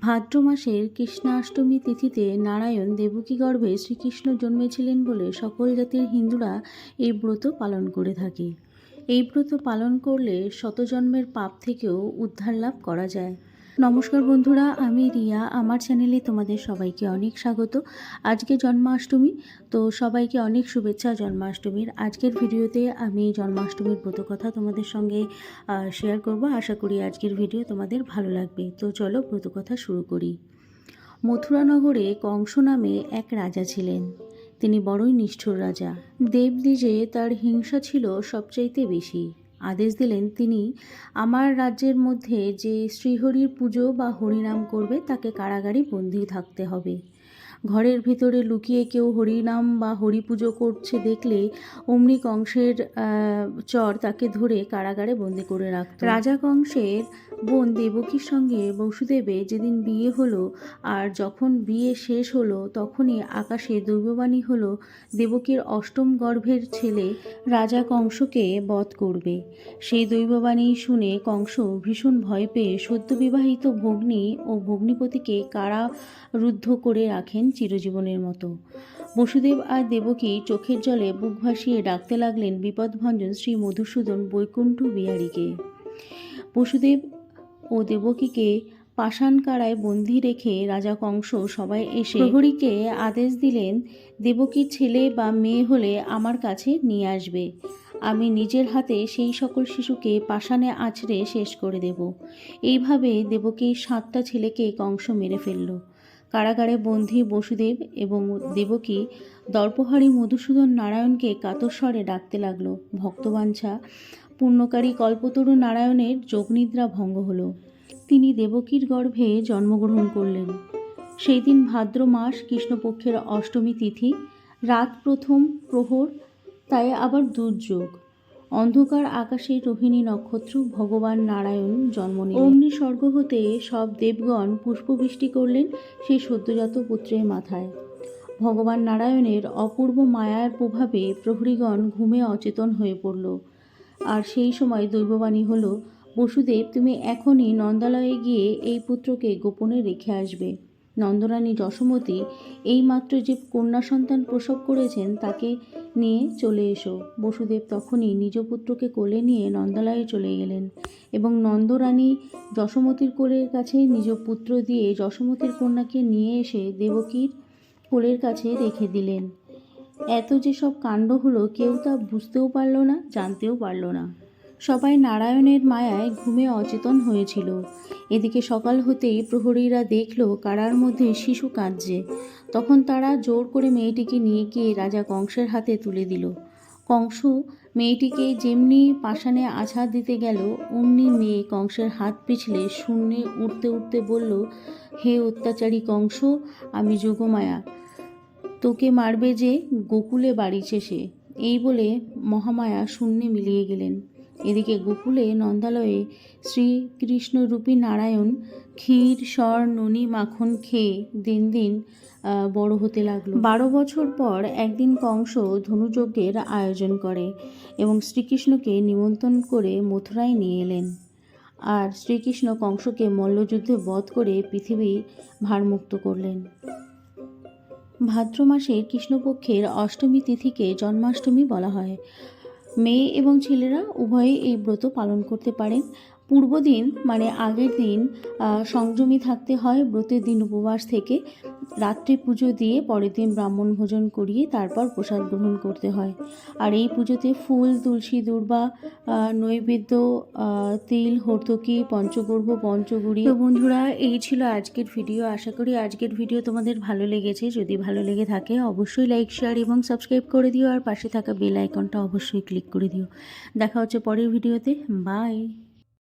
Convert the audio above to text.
ভাদ্র মাসের কৃষ্ণাষ্টমী তিথিতে নারায়ণ দেবকী গর্ভে শ্রীকৃষ্ণ জন্মেছিলেন বলে সকল জাতির হিন্দুরা এই ব্রত পালন করে থাকে। এই ব্রত পালন করলে শতজন্মের পাপ থেকেও উদ্ধার লাভ করা যায়। নমস্কার বন্ধুরা, আমি রিয়া। আমার চ্যানেলে তোমাদের সবাইকে অনেক স্বাগত। আজকে জন্মাষ্টমী, তো সবাইকে অনেক শুভেচ্ছা জন্মাষ্টমীর। আজকের ভিডিওতে আমি জন্মাষ্টমীর ব্রত কথা তোমাদের সঙ্গে শেয়ার করব। আশা করি আজকের ভিডিও তোমাদের ভালো লাগবে। তো চলো ব্রত কথা শুরু করি। মথুরানগরে কংস নামে এক রাজা ছিলেন। তিনি বড়ই নিষ্ঠুর রাজা। দেবদ্বিজে তার হিংসা ছিল সবচাইতে বেশি। আদেশ দিলেন তিনি, আমার রাজ্যের মধ্যে যে শ্রীহরির পুজো বা হরিনাম করবে, তাকে কারাগারে বন্দি থাকতে হবে। ঘরের ভিতরে লুকিয়ে কেউ হরিনাম বা হরি পুজো করছে দেখলে অমনি কংসের চর তাকে ধরে কারাগারে বন্দি করে রাখত। রাজা কংসের বোন দেবকীর সঙ্গে বসুদেবে যেদিন বিয়ে হলো আর যখন বিয়ে শেষ হলো তখনই আকাশে দৈববাণী হলো, দেবকীর অষ্টম গর্ভের ছেলে রাজা কংসকে বধ করবে। সেই দৈববাণী শুনে কংস ভীষণ ভয় পেয়ে সদ্যবিবাহিত ভগ্নী ও ভগ্নিপতিকে কারারুদ্ধ করে রাখেন চিরজীবনের মতো। বসুদেব আর দেবকী চোখের জলে বুক ভাসিয়ে ডাকতে লাগলেন বিপদভঞ্জন শ্রী মধুসূদন বৈকুণ্ঠ বিহারীকে। বসুদেব ও দেবকীকে পাষাণ কারায় বন্দি রেখে রাজা কংস সবাই এসে প্রহরীকে আদেশ দিলেন দেবকীর ছেলে বা মেয়ে হলে আমার কাছে নিয়ে আসবে। আমি নিজের হাতে সেই সকল শিশুকে পাষাণে আছড়ে শেষ করে দেব। এইভাবে দেবকীর সাতটা ছেলেকে কংস মেরে ফেলল। কারাগারে বন্দী বসুদেব এবং দেবকী দর্পহারী মধুসূদন নারায়ণকে কাতস্বরে ডাকতে লাগল। ভক্তবাঞ্ছা পূর্ণকারী কল্পতরু নারায়ণের যোগনিদ্রা ভঙ্গ হলো। তিনি দেবকীর গর্ভে জন্মগ্রহণ করলেন। সেই দিন ভাদ্র মাস, কৃষ্ণপক্ষের অষ্টমী তিথি, রাত প্রথম প্রহর, তাই আবার দুর্যোগ। অন্ধকার আকাশে রোহিণী নক্ষত্র, ভগবান নারায়ণ জন্ম নিলেন। অগ্নি স্বর্গ হতে সব দেবগণ পুষ্পবৃষ্টি করলেন সেই সদ্যজাত পুত্রের মাথায়। ভগবান নারায়ণের অপূর্ব মায়ার প্রভাবে প্রহরীগণ ঘুমে অচেতন হয়ে পড়ল। আর সেই সময় দৈববাণী হল, বসুদেব, তুমি এখনই নন্দালয়ে গিয়ে এই পুত্রকে গোপনে রেখে আসবে। নন্দরানী যশোমতী এইমাত্র যে কন্যা সন্তান প্রসব করেছেন তাকে নিয়ে চলে এসো। বসুদেব তখনই নিজ পুত্রকে কোলে নিয়ে নন্দালয়ে চলে গেলেন এবং নন্দরানী যশোমতীর কোলের কাছে নিজ পুত্র দিয়ে যশোমতীর কন্যাকে নিয়ে এসে দেবকীর কোলের কাছে রেখে দিলেন। এত যে সব কাণ্ড হলো কেউ তা বুঝতেও পারল না, জানতেও পারল না। সবাই নারায়ণের মায়ায় ঘুমে অচেতন হয়েছিল। এদিকে সকাল হতেই প্রহরীরা দেখল কারার মধ্যে শিশু কাঁদছে। তখন তারা জোর করে মেয়েটিকে নিয়ে গিয়ে রাজা কংসের হাতে তুলে দিল। কংস মেয়েটিকে যেমনি পাষাণে আছাড় দিতে গেল, অমনি মেয়ে কংসের হাত পিছলে শূন্যে উঠতে উঠতে বলল, হে অত্যাচারী কংস, আমি যোগমায়া। তোকে মারবে যে গোকুলে বাড়িছে সে। এই বলে মহামায়া শূন্যে মিলিয়ে গেলেন। এদিকে গোকুলে নন্দালয়ে শ্রীকৃষ্ণরূপী নারায়ণ ক্ষীর, স্বর, ননি, মাখন খেয়ে দিন দিন বড় হতে লাগল। বারো বছর পর একদিন কংস ধনুযজ্ঞের আয়োজন করে এবং শ্রীকৃষ্ণকে নিমন্ত্রণ করে মথুরায় নিয়ে এলেন। আর শ্রীকৃষ্ণ কংসকে মল্লযুদ্ধে বধ করে পৃথিবী ভারমুক্ত করলেন। ভাদ্র মাসের কৃষ্ণপক্ষের অষ্টমী তিথিকে জন্মাষ্টমী বলা হয়। মেয়ে এবং ছেলেরা উভয়ে এই ব্রত পালন করতে পারেন। পূর্বদিন মানে আগের দিন সংযমী থাকতে হয় ব্রতের দিন উপবাস থেকে। রাত্রে পুজো দিয়ে পরের দিন ব্রাহ্মণ ভোজন করিয়ে তারপর প্রসাদ গ্রহণ করতে হয়। আর এই পুজোতে ফুল, তুলসী, দুর্বা নৈবেদ্য তিল, হর্তকি, পঞ্চগর্ভ, পঞ্চগুড়ি। তো বন্ধুরা, এই ছিল আজকের ভিডিও। আশা করি আজকের ভিডিও তোমাদের ভালো লেগেছে। যদি ভালো লেগে থাকে, অবশ্যই লাইক শেয়ার এবং সাবস্ক্রাইব করে দিও। আর পাশে থাকা বেল আইকনটা অবশ্যই ক্লিক করে দিও। দেখা হচ্ছে পরের ভিডিওতে। বাই